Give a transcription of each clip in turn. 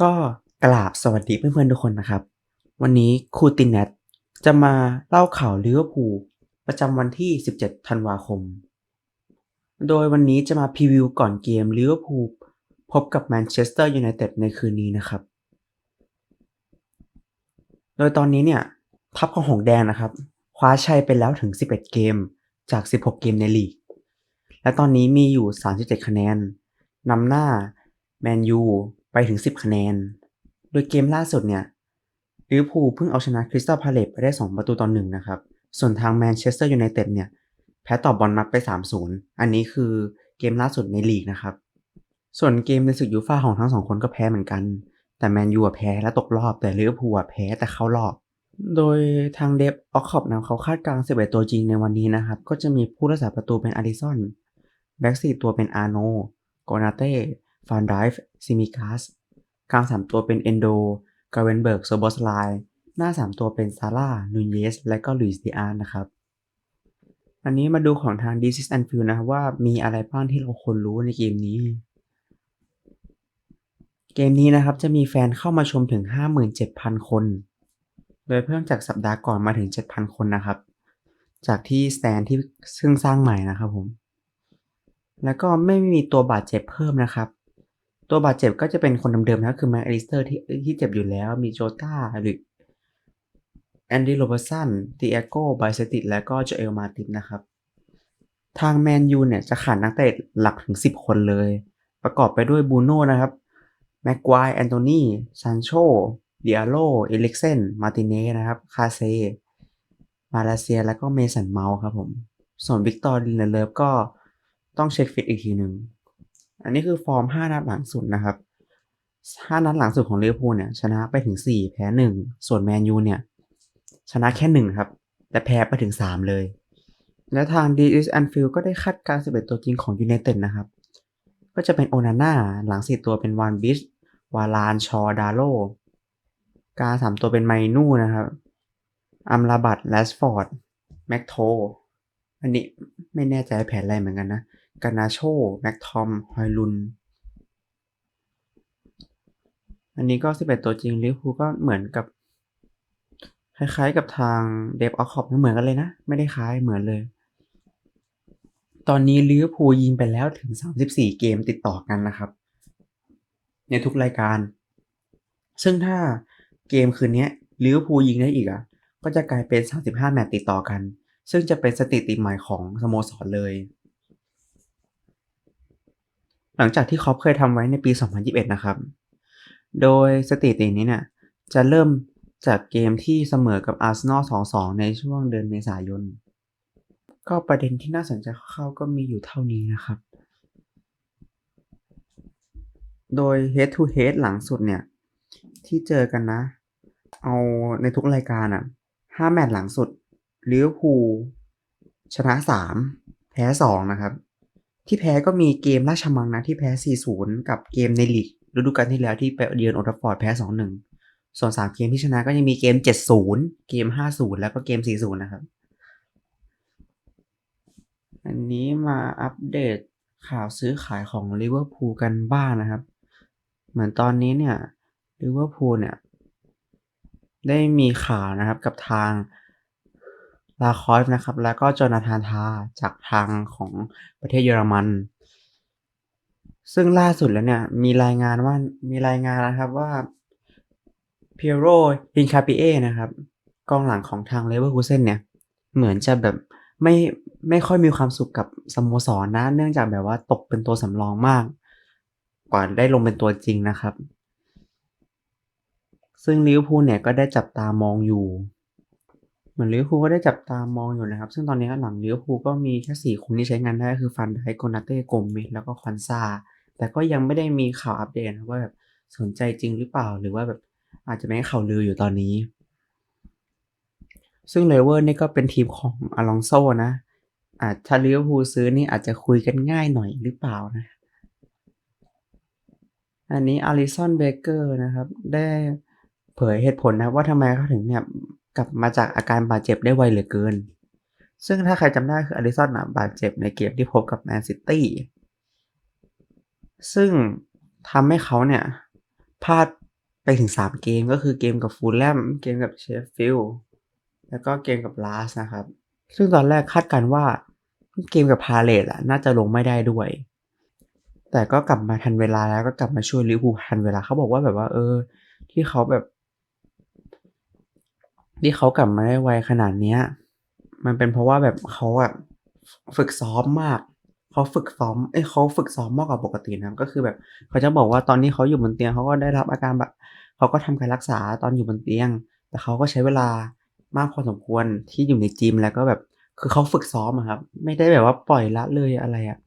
ก็กราบสวัสดีเพื่อนๆทุกคนนะครับ วันนี้ครูตินเนตจะมาเล่าข่าวลิเวอร์พูลประจำวันที่ 17 ธันวาคม โดยวันนี้จะมาพรีวิวก่อนเกมลิเวอร์พูลพบกับแมนเชสเตอร์ยูไนเต็ดในคืนนี้นะครับ โดยตอนนี้เนี่ยทัพของหงแดงนะครับ คว้าชัยไปแล้วถึง 11 เกมจาก 16 เกมในลีก และตอนนี้มีอยู่ 37 คะแนนนำหน้าแมนยู ไปถึง 10 คะแนน โดยเกมล่าสุดเนี่ยลิเวอร์พูลเพิ่งเอาชนะคริสตัลพาเลตไปได้ 2 ประตูต่อหนึ่งนะครับ ส่วนทางแมนเชสเตอร์ยูไนเต็ดเนี่ย แพ้ต่อบอลมัดไป 3-0 อันนี้คือเกมล่าสุดในลีกนะครับ ส่วนเกมในศึกยูฟ่าของทั้งสองคนก็แพ้เหมือนกัน แต่แมนยูแพ้และตกรอบ แต่ลิเวอร์พูลแพ้แต่เข้ารอบ โดยทางเดฟออกขอบนำเขาคาดการณ์11ตัวจริงในวันนี้นะครับ ก็จะมีผู้รักษาประตูเป็นอาริสันแบ็กสี่ตัวเป็นอาโนโกนาเต้ ฟานไดฟ์ซิมิคัสกลางสามตัวเป็นเอนโดกาเวนเบิร์กโซบอสไลหน้า3ตัวเป็นซาร่านูเยส และก็ลุยส์ดิอาร์นะครับ อันนี้มาดูของทางดิซิสแอนฟิลนะครับว่ามีอะไรบ้างที่เราควรรู้ในเกมนี้ เกมนี้นะครับจะมีแฟนเข้ามาชมถึง 57,000 คน โดยเพิ่มจากสัปดาห์ก่อนมาถึง 7,000 คนนะครับ จากที่สแตนที่ซึ่งสร้างใหม่นะครับผม แล้วก็ไม่มีตัวบาดเจ็บเพิ่มนะครับ ตัวบาดเจ็บก็จะเป็นคนเดิมๆนะคือแมคอลิสเตอร์ที่ที่เจ็บอยู่แล้วมีโจตาหรือแอนดี้โรเบอร์สันติเอโก้ไบเซติและก็โจเอลมาตินนะครับ ทางแมนยูเนี่ยจะขาดนักเตะหลักถึง 10 คนเลย ประกอบไปด้วยบูโน่นะครับแม็กควายแอนโทนีซานโชเดียโลเอลิกเซนมาติเน่นะครับ คาเซ มาเลเซียแล้วก็เมสันเมาส์ครับผม ส่วนวิกตอร์ดินเลฟก็ต้องเช็คฟิตอีกทีหนึ่ง อันนี้คือฟอร์ม 5 นัดหลังสุดนะครับ 5 นัดหลังสุดของลิเวอร์พูลเนี่ย ชนะไปถึง 4 แพ้ 1 ส่วนแมนยูเนี่ย ชนะแค่ 1 ครับ แต่แพ้ไปถึง 3 เลย และทาง d ิสแอนฟิลก็ได้คาดการ 11 ตัวจริงของยูไนเต็ดนะครับ ก็จะเป็นโอนาน่าหลัง 4 ตัวเป็นวานบิชวาลานชอดาโลกาสามตัวเป็นไมนูนะครับอัมราบัตแลสฟอร์ดแม็กโทอันนี้ไม่แน่ใจแผนอะไรเหมือนกันนะ กานาโช แม็กทอม ฮอยลุน อันนี้ก็ 11 ตัวจริงลิเวอร์พูลก็เหมือนกับ คล้ายๆกับทางเดฟออคอบเหมือนกันเลยนะ ไม่ได้คล้ายเหมือนเลย ตอนนี้ลิเวอร์พูลยิงไปแล้วถึง 34 เกมติดต่อกันนะครับ ในทุกรายการ ซึ่งถ้าเกมคืนนี้ลิเวอร์พูลยิงได้อีกอะ ก็จะกลายเป็น 35 แมตช์ติดต่อกัน ซึ่งจะเป็นสถิติใหม่ของสโมสรเลย ลังจากที่คอปเคยทำไว้ในปี 2021 นะครับ โดยสถิตินี้เนี่ยจะเริ่มจากเกมที่เสมอกับอาร์เซนอล 2-2 ในช่วงเดือนเมษายน ก็ประเด็นที่น่าสนใจเข้าก็มีอยู่เท่านี้นะครับ โดย head to head หลังสุดเนี่ย ที่เจอกันนะ เอาในทุกรายการอะห้าแมตช์หลังสุดลิเวอร์พูลชนะสามแพ้สองนะครับ แพ้ก็มีเกมราชมังนะที่แพ้ 4-0 กับเกมในลีกฤดูกาลที่แล้วที่ไปเยือนโอทัฟฟอร์ดแพ้ 2-1 ส่วน 3 เกมที่ชนะก็ยังมีเกม 7-0 เกม 5-0 แล้วก็เกม 4-0 นะครับ อันนี้มาอัปเดตข่าวซื้อขายของลิเวอร์พูลกันบ้างนะครับ เหมือนตอนนี้เนี่ยลิเวอร์พูลเนี่ย ได้มีข่าวนะครับกับทาง ลาคอยฟนะครับ แล้วก็โจนาธานทาจากทางของประเทศเยอรมัน ซึ่งล่าสุดแล้วเนี่ย มีรายงานว่ามีรายงานนะครับว่าเพียโรฮินคาปิเอนะครับกองหลังของทางเลเวอร์คูเซนเนี่ย เหมือนจะแบบไม่ไม่ค่อยมีความสุขกับสโมสรนะ เนื่องจากแบบว่าตกเป็นตัวสำรองมาก กว่าได้ลงเป็นตัวจริงนะครับ ซึ่งลิเวอร์พูลเนี่ยก็ได้จับตามองอยู่ เหมือนลิเวอร์พูลก็ได้จับตามองอยู่นะครับ ซึ่งตอนนี้หลังลิเวอร์พูลก็มีแค่สี่คนที่ใช้งานได้คือฟันไดโกนาเต้โกมิดแล้วก็ควันซาแต่ก็ยังไม่ได้มีข่าวอัปเดตนะว่าแบบสนใจจริงหรือเปล่า หรือว่าแบบอาจจะไม่ข่าวลืออยู่ตอนนี้ ซึ่งเลเวอร์นี่ก็เป็นทีมของอลองโซนะอาจถ้าลิเวอร์พูลซื้อนี่อาจจะคุยกันง่ายหน่อยหรือเปล่านะ อันนี้อาริสันเบเกอร์นะครับ ได้เผยเหตุผลนะว่าทำไมเขาถึงเนี่ย กลับมาจากอาการบาดเจ็บได้ไวเหลือเกิน ซึ่งถ้าใครจำได้คืออาริสันบาดเจ็บในเกมที่พบกับแมนซิตี้ซึ่งทำให้เขาเนี่ยพลาดไปถึง 3 เกมก็คือเกมกับ Fulham เกมกับ Sheffield แล้วก็เกมกับ Leeds นะครับ ซึ่งตอนแรกคาดการณ์ว่าเกมกับ Palace อะน่าจะลงไม่ได้ด้วย แต่ก็กลับมาทันเวลาแล้วก็กลับมาช่วยลิเวอร์พูลทันเวลาเขาบอกว่าแบบว่าเออ ที่เขาแบบ ที่เขากลับมาได้ไวขนาดเนี้ย มันเป็นเพราะว่าแบบเขาอะฝึกซ้อมมากเขาฝึกซ้อม เอ๊ยเขาฝึกซ้อมมากกว่าปกตินะก็คือแบบเขาจะบอกว่าตอนที่เขาอยู่บนเตียงเขาก็ได้รับอาการแบบเขาก็ทำการรักษาตอนอยู่บนเตียง แต่เขาก็ใช้เวลามากพอสมควรที่อยู่ในยิมแล้วก็แบบ คือเขาฝึกซ้อมอะครับ ไม่ได้แบบว่าปล่อยละเลยอะไรอะ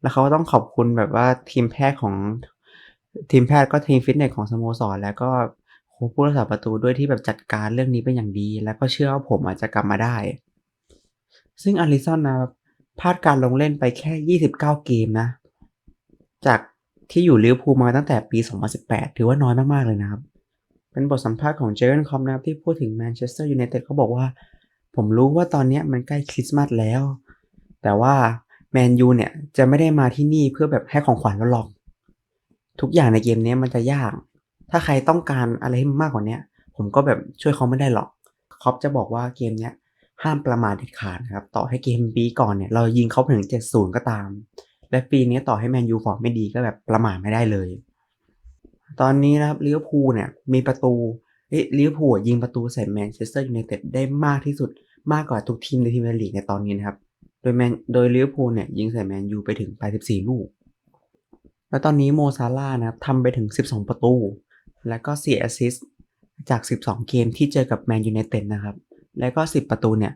แล้วเขาก็ต้องขอบคุณแบบว่าทีมแพทย์ของทีมแพทย์ก็ทีมฟิตเนสของสโมสรแล้วก็ ผู้รักษาประตูด้วยที่แบบจัดการเรื่องนี้เป็นอย่างดี แล้วก็เชื่อว่าผมอะจจะกลับมาได้ ซึ่ง Alisson นะครับพลาดการลงเล่นไปแค่ 29 เกมนะ จากที่อยู่ลิเวอร์พูลมาตั้งแต่ปี 2018 ถือว่าน้อยมากๆเลยนะครับ เป็นบทสัมภาษณ์ของ Jurgen Klopp นะครับที่พูดถึง Manchester United เขาบอกว่า ผมรู้ว่าตอนนี้มันใกล้คริสต์มาสแล้ว แต่ว่าแมนยูเนี่ยจะไม่ได้มาที่นี่เพื่อแบบให้ของขวัญเราหรอก ทุกอย่างในเกมนี้มันจะยาก ถ้าใครต้องการอะไรให้มากกว่านี้ผมก็แบบช่วยเขาไม่ได้หรอกคอปจะบอกว่าเกมเนี้ยห้ามประมาทเด็ดขาดนะครับ ต่อให้เกมปีก่อนเนี่ยเรายิงเขาไปถึง 7-0 ก็ตาม และปีนี้ต่อให้แมนยูฟอร์มไม่ดีก็แบบประมาทไม่ได้เลย ตอนนี้นะครับลิเวอร์พูลเนี่ยมีประตูเอ๊ะลิเวอร์พูลยิงประตูใส่แมนเชสเตอร์ยูไนเต็ดได้มากที่สุดมากกว่าทุกทีมในพรีเมียร์ลีกในตอนนี้นะครับ โดยแมนโดยลิเวอร์พูลเนี่ยยิงใส่แมนยูไปถึง 84 ลูก แล้วตอนนี้โมซาลานะครับทำไปถึง 12 ประตู แล้วก็4แอสซิสต์จาก 12 เกมที่เจอกับแมนยูไนเต็ดนะครับ แล้วก็ 10 ประตูเนี่ย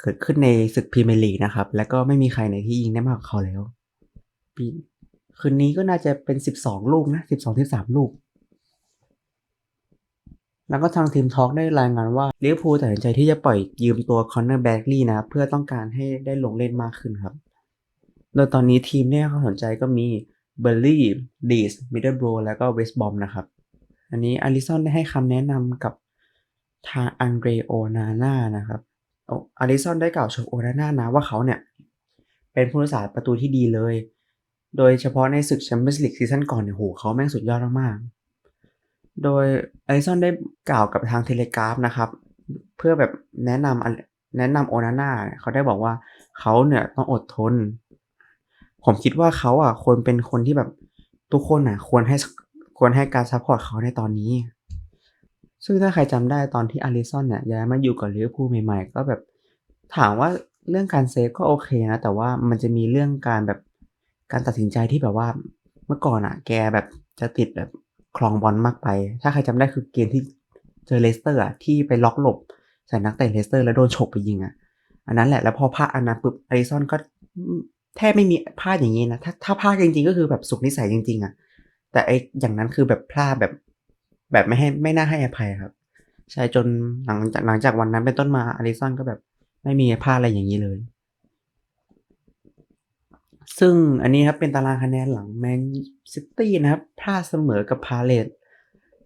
เกิดขึ้นในศึกพรีเมียร์ลีกนะครับ แล้วก็ไม่มีใครในที่ยิงได้มากกว่าเขาแล้ว ปีคืนนี้ก็น่าจะเป็น 12 ลูกนะ 12-13 ลูก แล้วก็ทางทีมทอล์กได้รายงานว่าลิเวอร์พูลตัดสินใจที่จะปล่อยยืมตัวคอนเนอร์แบ็กลีย์นะครับเพื่อต้องการให้ได้ลงเล่นมากขึ้นครับ โดยตอนนี้ทีมที่ให้ควาสนใจก็มี เบอร์ลี่ลีสมิดเดิลโบรแล้วก็เวสต์บอมนะครับ อันนี้อลิสันได้ให้คำแนะนำกับทางอันเดรโอนาน่านะครับอลิสันได้กล่าวชมโอนาน่านะว่าเขาเนี่ย เป็นผู้รักษาประตูที่ดีเลย โดยเฉพาะในศึกแชมเปี้ยนส์ลีกซีซั่นก่อนเนี่ยโหเขาแม่งสุดยอดมากๆโดยอลิสันได้กล่าวกับทางเทเลกราฟนะครับ เพื่อแบบแนะนำแนะนำโอนาน่าเขาได้บอกว่าเขาเนี่ยต้องอดทน ผมคิดว่าเขาอะควรเป็นคนที่แบบทุกคนอะ ควรให้ควรให้การซัพพอร์ตเขาในตอนนี้ ซึ่งถ้าใครจำได้ตอนที่อาริสันเนี่ยย้ายมาอยู่กับลิเวอร์พูลใหม่ๆ ก็แบบถามว่าเรื่องการเซฟก็โอเคนะ แต่ว่ามันจะมีเรื่องการแบบการตัดสินใจที่แบบว่าเมื่อก่อนอะ แกแบบจะติดแบบคลองบอลมากไป ถ้าใครจำได้คือเกมที่เจอเลสเตอร์อะที่ไปล็อกหลบใส่นักเตะเลสเตอร์แล้วโดนฉกไปยิงอะ อันนั้นแหละแล้วพอพลาดอันนั้นปุ๊บอาริสันก็ แทบไม่มีพลาดอย่างนี้นะถ้าถ้าพลาดจริงๆก็คือแบบสุกนิสัยจริง ๆอะแต่ไออย่างนั้นคือแบบพลาดแบบ แบบไม่ให้ไม่น่าให้อภัยครับ ใช่จนหลังจากหลังจากวันนั้นเป็นต้นมาอาริสันก็แบบไม่มีพลาดอะไรอย่างนี้เลย ซึ่งอันนี้ครับเป็นตารางคะแนนหลังแมนซิตี้นะครับพลาดเสมอกับพาเลต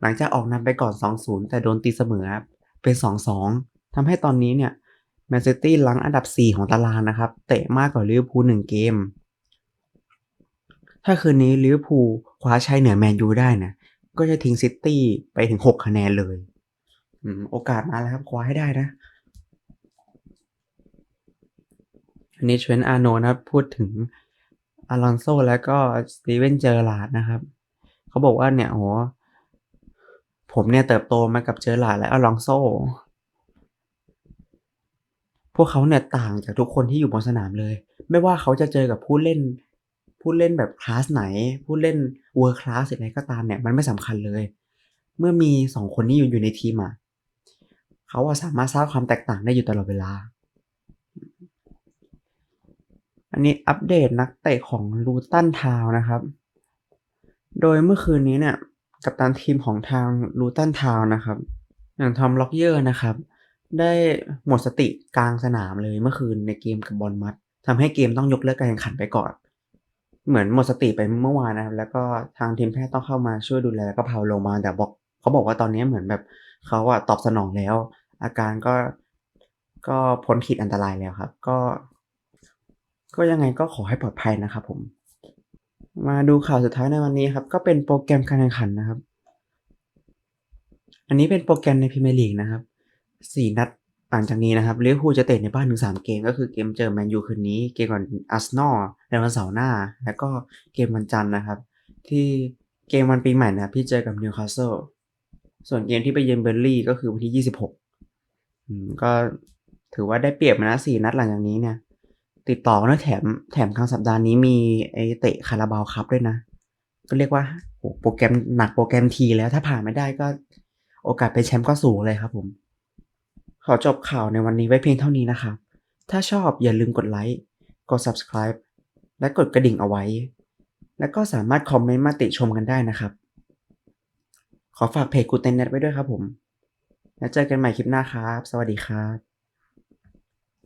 หลังจากออกนำไปก่อน 2-0 แต่โดนตีเสมอครับเป็น 2-2ทำให้ตอนนี้เนี่ย แมนซิตี้หลังอันดับ 4 ของตารางนะครับ เตะมากกว่าลิเวอร์พูล1เกม ถ้าคืนนี้ลิเวอร์พูลคว้าชัยเหนือแมนยูได้นะก็จะทิ้งซิตี้ไปถึง 6 คะแนนเลยโอกาสมาแล้วครับคว้าให้ได้นะอันนี้เชนอาโนนะพูดถึงอลอนโซแล้วก็สตีเวนเจอร์ลาร์ดนะครับ เขาบอกว่าเนี่ยโหผมเนี่ยเติบโตมากับเจอร์ลาร์ดและอลอนโซ วกเขาเนี่ยต่างจากทุกคนที่อยู่บนสนามเลย ไม่ว่าเขาจะเจอกับผู้เล่น ผู้เล่นแบบคลาสไหน ผู้เล่นเวอร์คลาสอะไรก็ตามเนี่ยมันไม่สำคัญเลย เมื่อมีสองคนนี้อยู่อยู่ในทีมอะเขาสามารถสร้างความแตกต่างได้อยู่ตลอดเวลา อันนี้อัปเดตนักเตะของลูตันทาวนะครับ โดยเมื่อคืนนี้เนี่ย กับตันทีมของทางลูตันทาวนะครับ อย่างทอมล็อกเยอร์นะครับ ได้หมดสติกลางสนามเลยเมื่อคืนในเกมกับบอลมัดทำให้เกมต้องยกเลิกการแข่งขันไปก่อน เหมือนหมดสติไปเมื่อวานนะครับ แล้วก็ทางทีมแพทย์ต้องเข้ามาช่วยดูแลก็พาลงมาแต่บอกเขาบอกว่าตอนนี้เหมือนแบบเขาอะตอบสนองแล้ว อาการก็ก็พ้นขีดอันตรายแล้วครับ ก็ ก็ยังไงก็ขอให้ปลอดภัยนะครับผม มาดูข่าวสุดท้ายในวันนี้ครับ ก็เป็นโปรแกรมการแข่งขันนะครับ อันนี้เป็นโปรแกรมในพรีเมียร์ลีกนะครับ 4นัดหลังจากนี้นะครับลิเวอร์พูลจะเตะในบ้านถึง3เกม ก็คือเกมเจอแมนยูคืนนี้ เกมก่อนอาร์เซนอลในวันเสาร์หน้า แล้วก็เกมวันจันทร์นะครับ ที่เกมวันปีใหม่นะครับที่เจอกับนิวคาสเซิลส่วนเกมที่ไปเยือนเบอร์ลี่ก็คือวันที่26อืมก็ถือว่าได้เปรียบนะ4นัดหลังจากนี้เนี่ย ติดต่อกันด้วแถมแถมกลางสัปดาห์นี้มีไอเตะคาราบาวคัพด้วยนะ ก็เรียกว่าโหโปรแกรมหนักโปรแกรมทีแล้วถ้าผ่านไม่ได้ก็ โอกาสเป็นแชมป์ก็สูงเลยครับผม อจบข่าวในวันนี้ไว้เพียงเท่านี้นะครับ ถ้าชอบอย่าลืมกดไลค์ กด subscribe และกดกระดิ่งเอาไว้ แล้วก็สามารถคอมเมนต์มาติชมกันได้นะครับ ขอฝากเพจกูเตนเน็ตไว้ด้วยครับผม แล้วเจอกันใหม่คลิปหน้าครับ สวัสดีครับ